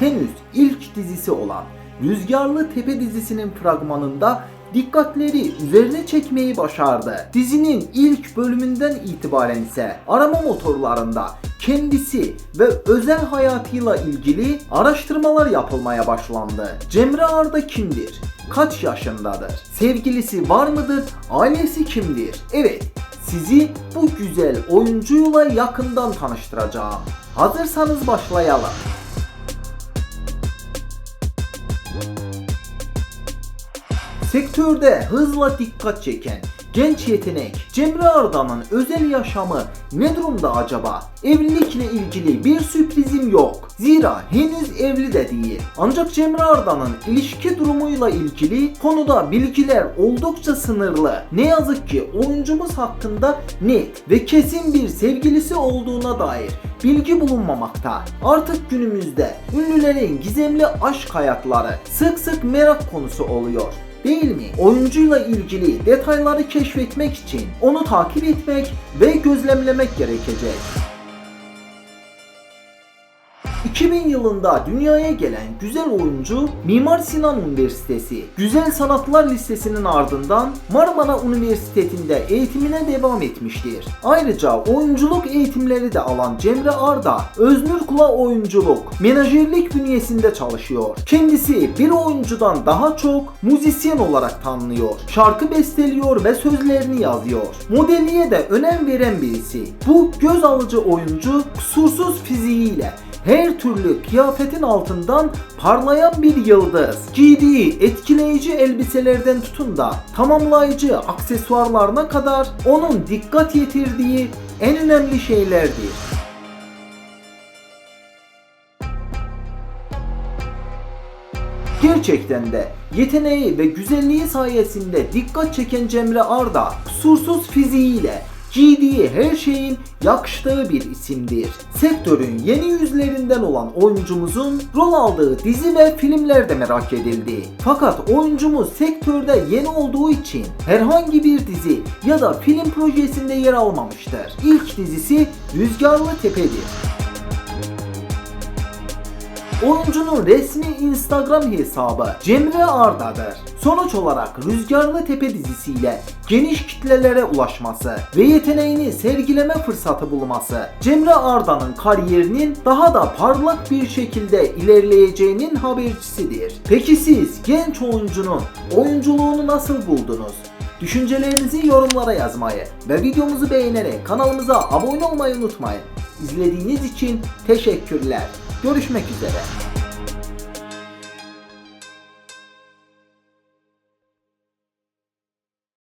henüz ilk dizisi olan Rüzgarlı Tepe dizisinin fragmanında dikkatleri üzerine çekmeyi başardı. Dizinin ilk bölümünden itibaren ise arama motorlarında kendisi ve özel hayatıyla ilgili araştırmalar yapılmaya başlandı. Cemre Arda kimdir? Kaç yaşındadır? Sevgilisi var mıdır? Ailesi kimdir? Evet, sizi bu güzel oyuncuyla yakından tanıştıracağım. Hazırsanız başlayalım. Sektörde hızla dikkat çeken genç yetenek Cemre Arda'nın özel yaşamı ne durumda acaba? Evlilikle ilgili bir sürprizim yok. Zira henüz evli de değil. Ancak Cemre Arda'nın ilişki durumuyla ilgili konuda bilgiler oldukça sınırlı. Ne yazık ki oyuncumuz hakkında net ve kesin bir sevgilisi olduğuna dair bilgi bulunmamakta. Artık günümüzde ünlülerin gizemli aşk hayatları sık sık merak konusu oluyor değil mi? Oyuncuyla ilgili detayları keşfetmek için onu takip etmek ve gözlemlemek gerekecek. 2000 yılında dünyaya gelen güzel oyuncu Mimar Sinan Üniversitesi Güzel Sanatlar Lisesi'nin ardından Marmara Üniversitesi'nde eğitimine devam etmiştir. Ayrıca oyunculuk eğitimleri de alan Cemre Arda, Öznur Kula oyunculuk, menajerlik bünyesinde çalışıyor. Kendisi bir oyuncudan daha çok müzisyen olarak tanınıyor. Şarkı besteliyor ve sözlerini yazıyor. Modelliğe de önem veren birisi. Bu göz alıcı oyuncu kusursuz fiziğiyle her türlü kıyafetin altından parlayan bir yıldız. Giydiği etkileyici elbiselerden tutun da tamamlayıcı aksesuarlarına kadar onun dikkat yetirdiği en önemli şeylerdir. Gerçekten de yeteneği ve güzelliği sayesinde dikkat çeken Cemre Arda kusursuz fiziğiyle giydiği her şeyin yakıştığı bir isimdir. Sektörün yeni yüzlerinden olan oyuncumuzun rol aldığı dizi ve filmler de merak edildi. Fakat oyuncumuz sektörde yeni olduğu için herhangi bir dizi ya da film projesinde yer almamıştır. İlk dizisi Rüzgarlı Tepe'dir. Oyuncunun resmi Instagram hesabı Cemre Arda'dır. Sonuç olarak Rüzgarlı Tepe dizisiyle geniş kitlelere ulaşması ve yeteneğini sergileme fırsatı bulması Cemre Arda'nın kariyerinin daha da parlak bir şekilde ilerleyeceğinin habercisidir. Peki siz genç oyuncunun oyunculuğunu nasıl buldunuz? Düşüncelerinizi yorumlara yazmayı ve videomuzu beğenerek kanalımıza abone olmayı unutmayın. İzlediğiniz için teşekkürler. Görüşmek üzere.